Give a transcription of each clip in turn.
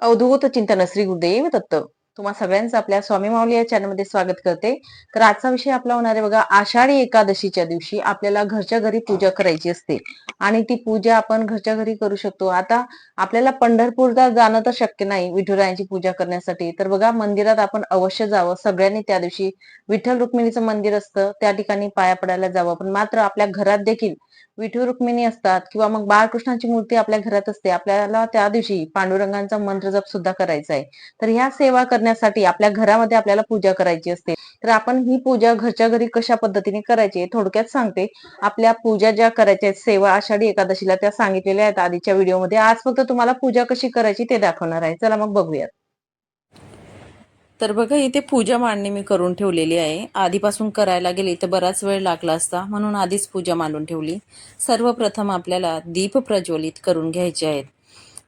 अवधूत चिंतन श्री गुरुदेव दत्त तुम्हा सगळ्यांचं आपल्या स्वामी माऊली या चॅनलमध्ये स्वागत करते. तर आजचा विषय आपला होणार आहे बघा आषाढी एकादशीच्या दिवशी आपल्याला घरच्या घरी पूजा करायची असते. आणि ती पूजा आपण घरच्या घरी करू शकतो. आता आपल्याला पंढरपूरला जाणं तर शक्य नाही विठुरायांची पूजा करण्यासाठी. तर बघा मंदिरात आपण अवश्य जावं. सगळ्यांनी त्या दिवशी विठ्ठल रुक्मिणीचं मंदिर असतं त्या ठिकाणी पाया पडायला जावं. पण मात्र आपल्या घरात देखील विठू रुक्मिणी असतात किंवा मग बाळकृष्णाची मूर्ती आपल्या घरात असते आपल्याला त्या दिवशी पांडुरंगांचा मंत्र जप सुद्धा करायचा आहे. तर ह्या सेवा करण्यासाठी आपल्या घरामध्ये आपल्याला पूजा करायची असते. तर आपण ही पूजा घरच्या घरी कशा पद्धतीने करायची थोडक्यात सांगते. आपल्या पूजा ज्या करायच्या सेवा सेवा आषाढी एकादशीला त्या सांगितलेल्या आहेत आधीच्या व्हिडिओमध्ये. आज फक्त तुम्हाला पूजा कशी करायची ते दाखवणार आहे. चला मग बघूयात. तर बघा इथे पूजा मांडणी मी करून ठेवलेली आहे. आधीपासून करायला गेली तर बराच वेळ लागला असता म्हणून आधीच पूजा मांडून ठेवली. सर्वप्रथम आपल्याला दीप प्रज्वलित करून घ्यायचे आहेत.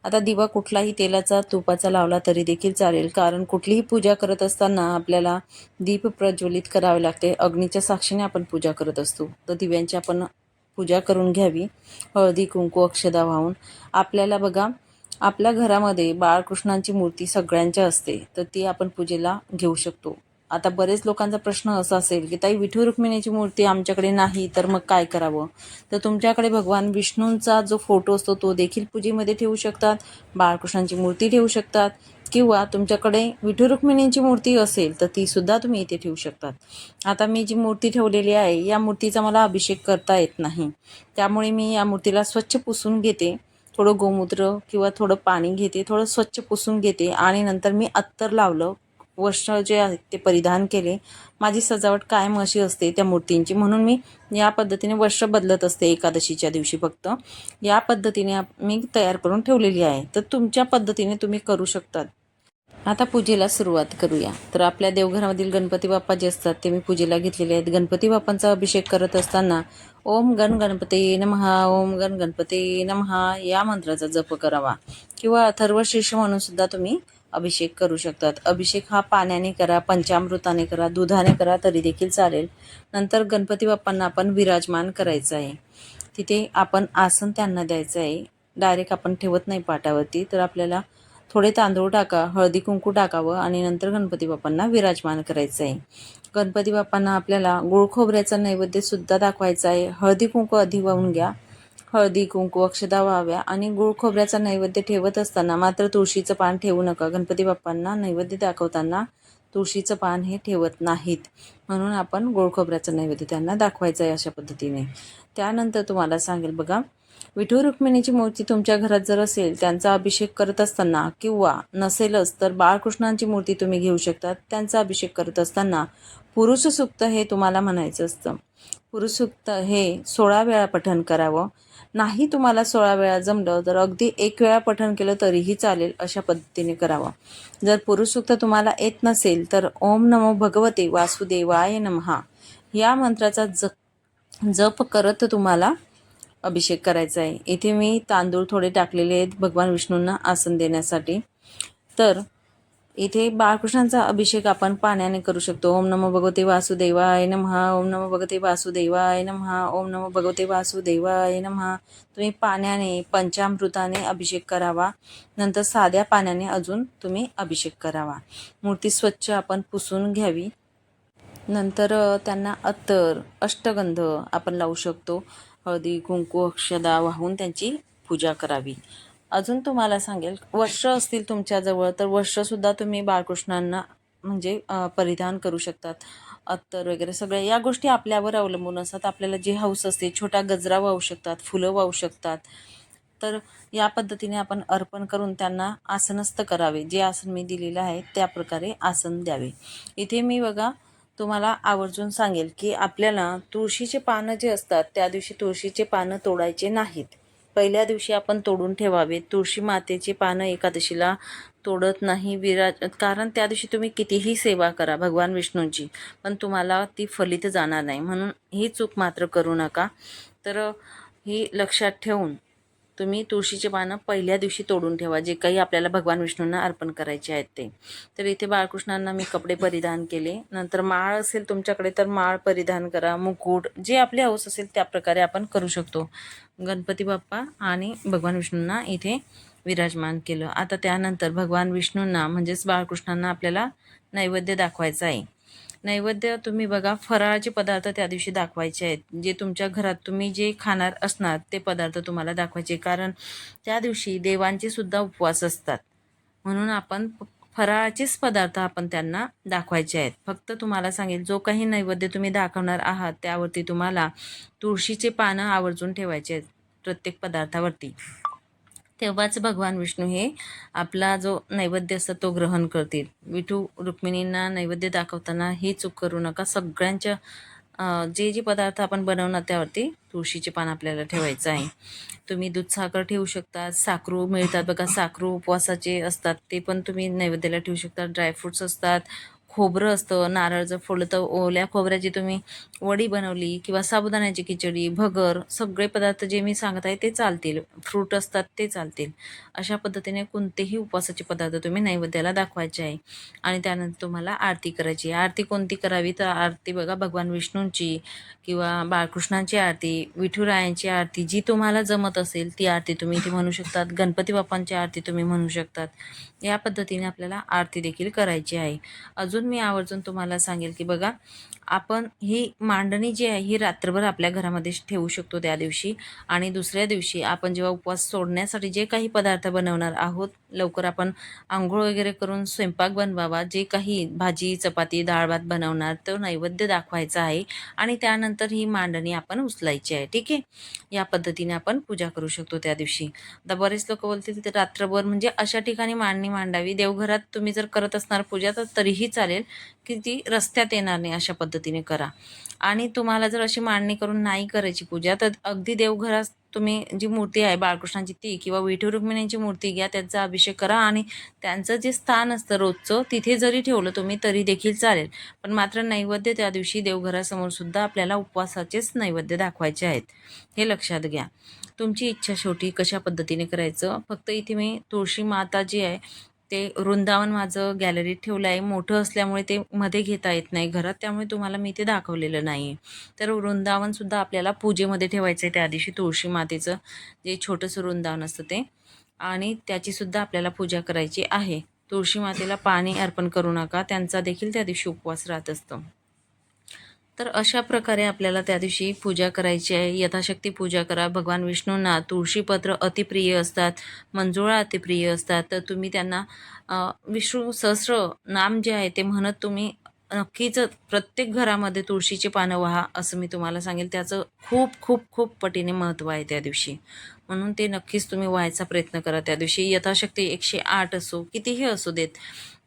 आता दिवा कुठलाही तेलाचा तुपाचा लावला तरी देखील चालेल कारण कुठलीही पूजा करत असताना आपल्याला दीप प्रज्वलित करावे लागते. अग्नीच्या साक्षीने आपण पूजा करत असतो. तर दिव्यांची आपण पूजा करून घ्यावी. हळदी कुंकू अक्षदा वाहून. आपल्याला बघा आपल्या घरामध्ये बाळकृष्णांची मूर्ती सगळ्यांच्या असते. तर ती आपण पूजेला घेऊ शकतो. आता बरेच लोकांचा प्रश्न असा असेल की ताई विठू रुक्मिणीची मूर्ती आमच्याकडे नाही तर मग काय करावं? तर तुमच्याकडे भगवान विष्णूंचा जो फोटो असतो तो देखील पूजेमध्ये ठेवू शकतात. बाळकृष्णांची मूर्ती ठेवू शकतात. किंवा तुमच्याकडे विठू रुक्मिणींची मूर्ती असेल तर ती सुद्धा तुम्ही इथे ठेवू शकतात. आता मी जी मूर्ती ठेवलेली आहे या मूर्तीचा मला अभिषेक करता येत नाही. त्यामुळे मी या मूर्तीला स्वच्छ पुसून घेते थोडं गोमूत्र किंवा थोडं पाणी घेते थोडं स्वच्छ पुसून घेते आणि नंतर मी अत्तर लावलं. वस्त्र जे आहे ते परिधान केले. माझी सजावट कायम अशी असते त्या मूर्तींची. म्हणून मी या पद्धतीने वस्त्र बदलत असते एकादशीच्या दिवशी फक्त. या पद्धतीने मी तयार करून ठेवलेली आहे. तर तुमच्या पद्धतीने तुम्ही करू शकतात. आता पूजेला सुरुवात करूया. तर आपल्या देवघरामधील गणपती बाप्पा जे असतात ते मी पूजेला घेतलेले आहेत. गणपती बाप्पांचा अभिषेक करत असताना ओम गण गणपती नमहा ओम गण गणपती नमहा या मंत्राचा जप करावा. किंवा अथर्व शीर्ष म्हणून सुद्धा तुम्ही अभिषेक करू शकतात. अभिषेक हा पाण्याने करा पंचामृताने करा दुधाने करा तरी देखील चालेल. नंतर गणपती बाप्पांना आपण विराजमान करायचं आहे. तिथे आपण आसन त्यांना द्यायचं आहे. डायरेक्ट आपण ठेवत नाही पाटावरती. तर आपल्याला थोडे तांदूळ टाका हळदी कुंकू टाकावं आणि नंतर गणपती बाप्पांना विराजमान करायचं आहे गणपती बाप्पांना आपल्याला गुळ खोबऱ्याचा नैवेद्यसुद्धा दाखवायचा आहे हळदी कुंकू आधी वाहून घ्या. हळदी कुंकू अक्षदा व्हाव्या आणि गुळ खोबऱ्याचा नैवेद्य ठेवत असताना मात्र तुळशीचं पान ठेवू नका. गणपती बाप्पांना नैवेद्य दाखवताना तुळशीचं पान हे ठेवत नाहीत. म्हणून आपण गोड खोबऱ्याचं नैवेद्य त्यांना दाखवायचं आहे अशा पद्धतीने. त्यानंतर तुम्हाला सांगेल बघा विठू रुक्मिणीची मूर्ती तुमच्या घरात जर असेल त्यांचा अभिषेक करत असताना किंवा नसेलच तर बाळकृष्णांची मूर्ती तुम्ही घेऊ शकता त्यांचा अभिषेक करत असताना. पुरुष सुक्त हे तुम्हाला म्हणायचं असतं. पुरुष सुक्त हे सोळा वेळा पठण करावं. नाही तुम्हाला सोळा वेळा जमलं तर अगदी एक वेळा पठण केलं तरीही चालेल अशा पद्धतीने करावं. जर पुरुष सुक्त तुम्हाला येत नसेल तर ओम नमो भगवते वासुदेवाय नमहा. या मंत्राचा जप जप करत तुम्हाला अभिषेक करायचा आहे. इथे मी तांदूळ थोडे टाकलेले आहेत भगवान विष्णूंना आसन देण्यासाठी. तर इथे बाळकृष्णांचा अभिषेक आपण पाण्याने करू शकतो. ओम नमो भगवते वासुदेवाय नमहा ओम नमो भगवते वासुदेवाय नमहा ओम नमो भगवते वासुदेवाय नमहा तुम्ही पाण्याने पंचामृताने अभिषेक करावा. नंतर साध्या पाण्याने अजून तुम्ही अभिषेक करावा. मूर्ती स्वच्छ आपण पुसून घ्यावी. नंतर त्यांना अत्तर अष्टगंध आपण लावू शकतो. हळदी कुंकू अक्षदा वाहून त्यांची पूजा करावी. अजून तुम्हाला सांगेल वस्त्र असतील तुमच्याजवळ तर वस्त्रसुद्धा तुम्ही बाळकृष्णांना म्हणजे परिधान करू शकतात. अत्तर वगैरे सगळ्या या गोष्टी आपल्यावर अवलंबून असतात. आपल्याला जे हौस असते छोटा गजरा वाहू शकतात फुलं वाहू शकतात. तर या पद्धतीने आपण अर्पण करून त्यांना आसनस्थ करावे. जे आसन मी दिलेलं आहे त्या प्रकारे आसन द्यावे. इथे मी बघा तुम्हाला आवर्जून सांगेल की आपल्याला तुळशीचे पानं जे असतात त्या दिवशी तुळशीचे पानं तोडायचे नाहीत. पहिल्या दिवशी आपण तोडून ठेवावे. तुळशी मातेची पानं एकादशीला तोडत नाही विराज कारण त्या दिवशी तुम्ही कितीही सेवा करा भगवान विष्णूंची पण तुम्हाला ती फलित जाणार नाही. म्हणून ही चूक मात्र करू नका. तर ही लक्षात ठेवून तुम्ही तुळशीचे पानं पहिल्या दिवशी तोडून ठेवा. जे काही आपल्याला भगवान विष्णूंना अर्पण करायचे आहेत ते. तर इथे बाळकृष्णांना मी कपडे परिधान केले. नंतर माळ असेल तुमच्याकडे तर माळ परिधान करा. मुकुट जे आपली हौस असेल त्या प्रकारे आपण करू शकतो. गणपती बाप्पा आणि भगवान विष्णूंना इथे विराजमान केलं. आता त्यानंतर भगवान विष्णूंना म्हणजेच बाळकृष्णांना आपल्याला नैवेद्य दाखवायचं आहे. नैवेद्य तुम्ही बघा फराळाचे पदार्थ त्या दिवशी दाखवायचे आहेत. जे तुमच्या घरात तुम्ही जे खाणार असणार ते पदार्थ तुम्हाला दाखवायचे. कारण त्या दिवशी देवांचे सुद्धा उपवास असतात. म्हणून आपण फराळाचेच पदार्थ आपण त्यांना दाखवायचे आहेत. फक्त तुम्हाला सांगेल जो काही नैवेद्य तुम्ही दाखवणार आहात त्यावरती तुम्हाला तुळशीचे पानं आवर्जून ठेवायचे आहेत प्रत्येक पदार्थावरती. तेव्हाच भगवान विष्णू हे आपला जो नैवेद्य असतो तो ग्रहण करतील. विठू रुक्मिणींना नैवेद्य दाखवताना ही चूक करू नका. सगळ्यांच्या जे जे पदार्थ आपण बनवणार त्यावरती तुळशीचे पान आपल्याला ठेवायचं आहे. तुम्ही दूध साखर ठेवू शकता साखरू मिळतात बघा. साखरू उपवासाचे असतात ते पण तुम्ही नैवेद्याला ठेवू शकता. ड्रायफ्रुट्स असतात खोबरं असतं नारळचं फुलं तर ओल्या खोबऱ्याची तुम्ही वडी बनवली किंवा साबुदाण्याची खिचडी भगर सगळे पदार्थ जे मी सांगत आहे ते चालतील. फ्रूट असतात ते चालतील. अशा पद्धतीने कोणतेही उपवासाचे पदार्थ तुम्ही नैवेद्याला दाखवायचे आहे. आणि त्यानंतर तुम्हाला आरती करायची आहे. आरती कोणती करावी? तर आरती बघा भगवान विष्णूंची किंवा बाळकृष्णांची आरती विठुरायांची आरती जी तुम्हाला जमत असेल ती आरती तुम्ही इथे म्हणू शकतात. गणपती बाप्पांची आरती तुम्ही म्हणू शकतात. या पद्धतीने आपल्याला आरती देखील करायची आहे. अजून मी आवर्जून तुम्हाला सांगेल की बघा आपण ही मांडणी जी आहे ही रात्रभर आपल्या घरामध्ये ठेवू शकतो त्या दिवशी आणि दुसऱ्या दिवशी आपण जेव्हा उपवास सोडण्यासाठी जे काही पदार्थ बनवणार आहोत लवकर आपण आंघोळ वगैरे करून स्वयंपाक बनवावा जे काही भाजी चपाती डाळ भात बनवणार तो नैवेद्य दाखवायचा आहे आणि त्यानंतर ही मांडणी आपण उचलायची आहे. ठीक आहे? या पद्धतीने आपण पूजा करू शकतो त्या दिवशी. आता बरेच लोक बोलते तिथे रात्रभर म्हणजे अशा ठिकाणी मांडणी मांडावी. देवघरात तुम्ही जर करत असणार पूजा तर तरीही चालेल. की ती रस्त्यात येणार नाही अशा पद्धतीने करा. आणि तुम्हाला जर अशी मांडणी करून नाही करायची पूजा तर अगदी देवघरात तुम्ही जी मूर्ती आहे बाळकृष्णाची ती किंवा विठू रुक्मिणींची मूर्ती घ्या त्यांचा अभिषेक करा आणि त्यांचं जे स्थान असतं रोजचं तिथे जरी ठेवलं तुम्ही तरी देखील चालेल. पण मात्र नैवेद्य त्या दिवशी देवघरासमोर सुद्धा आपल्याला उपवासाचेच नैवेद्य दाखवायचे आहेत. हे लक्षात घ्या. तुमची इच्छा शेवटी कशा पद्धतीने करायचं? फक्त इथे मी तुळशी माता जी आहे ते वृंदावन माझं गॅलरीत ठेवलं आहे. मोठं असल्यामुळे ते मध्ये घेता येत नाही घरात. त्यामुळे तुम्हाला मी ते दाखवलेलं नाही आहे तर वृंदावनसुद्धा आपल्याला पूजेमध्ये ठेवायचं आहे त्या दिवशी तुळशी मातेचं. जे छोटंसं वृंदावन असतं ते. आणि त्याचीसुद्धा आपल्याला पूजा करायची आहे. तुळशी मातेला पाणी अर्पण करू नका. त्यांचा देखील त्या दिवशी उपवास राहत असतो. तर अशा प्रकारे आपल्याला त्या दिवशी पूजा करायची आहे. यथाशक्ती पूजा करा. भगवान विष्णूंना तुळशीपत्र अतिप्रिय असतात मंजुळा अतिप्रिय असतात. तर तुम्ही त्यांना विष्णू सहस्र नाम जे आहे ते म्हणत तुम्ही नक्कीच प्रत्येक घरामध्ये तुळशीचे पानं व्हा असं मी तुम्हाला सांगेल. त्याचं खूप खूप खूप पटीने महत्त्व आहे त्या दिवशी. म्हणून ते नक्कीच तुम्ही व्हायचा प्रयत्न करा त्या दिवशी. यथाशक्ती एकशे आठ असो कितीही असू देत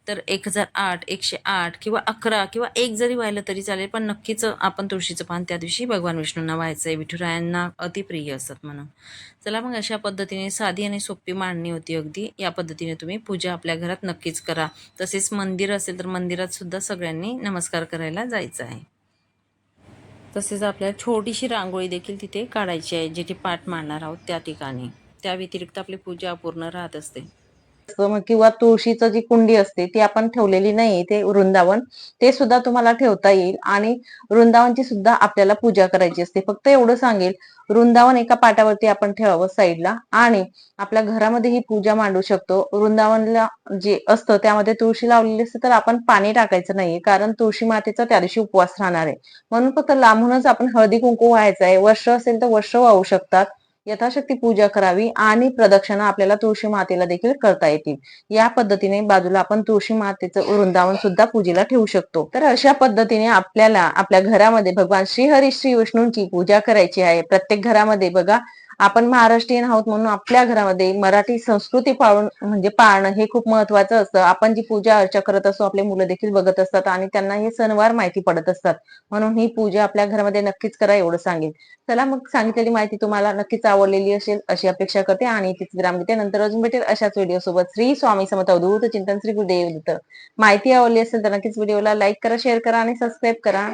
तर एक हजार आठ एकशे आठ किंवा अकरा किंवा एक जरी व्हायला तरी चालेल पण नक्कीच आपण तुळशीचं पान त्या दिवशी भगवान विष्णूंना व्हायचं आहे विठुरायांना अतिप्रिय असतात म्हणून. चला मग अशा पद्धतीने साधी आणि सोपी मांडणी होती अगदी. या पद्धतीने तुम्ही पूजा आपल्या घरात नक्कीच करा. तसेच मंदिर असेल तर मंदिरात सुद्धा सगळ्यांनी नमस्कार करायला जायचं आहे. तसेच आपल्याला छोटीशी रांगोळी देखील तिथे काढायची आहे जिथे पाठ मांडणार आहोत त्या ठिकाणी. त्या व्यतिरिक्त आपली पूजा अपूर्ण राहत असते. किंवा तुळशीचं जी कुंडी असते ती आपण ठेवलेली नाही ते वृंदावन ते सुद्धा तुम्हाला ठेवता येईल. आणि वृंदावनची सुद्धा आपल्याला पूजा करायची असते. फक्त एवढं सांगेल वृंदावन एका पाटावरती आपण ठेवावं साईडला आणि आपल्या घरामध्ये ही पूजा मांडू शकतो. वृंदावनला जे असतं त्यामध्ये तुळशी लावलेली असते तर आपण पाणी टाकायचं नाहीये कारण तुळशी मातेचा त्या दिवशी उपवास राहणार आहे. म्हणून फक्त लांबूनच आपण हळदी कुंकू व्हायचं आहे. वर्ष असेल तर वर्ष वाहू शकतात. यथाशक्ती पूजा करावी आणि प्रदक्षिणा आपल्याला तुळशी मातेला देखील करता येतील. या पद्धतीने बाजूला आपण तुळशी मातेचं वृंदावन सुद्धा पूजेला ठेवू शकतो. तर अशा पद्धतीने आपल्याला आपल्या घरामध्ये भगवान श्री हरी श्री विष्णूंची पूजा करायची आहे. प्रत्येक घरामध्ये बघा आपण महाराष्ट्रीयन आहोत म्हणून आपल्या घरामध्ये मराठी संस्कृती पाळून म्हणजे पाळणं हे खूप महत्वाचं असतं. आपण जी पूजा अर्चा करत असतो आपले मुलं देखील बघत असतात आणि त्यांना हे सणवार माहिती पडत असतात. म्हणून ही पूजा आपल्या घरामध्ये नक्कीच करा एवढं सांगेल चला मग सांगितलेली माहिती तुम्हाला नक्कीच आवडलेली असेल अशी अपेक्षा करते आणि तीच विराम घेते नंतर अजून भेटेल अशाच व्हिडिओ सोबत. श्री स्वामी समत अवधूत चिंतन श्री गुरुदेव माहिती आवडली असेल तर नक्कीच व्हिडिओला लाईक करा शेअर करा आणि सबस्क्राईब करा.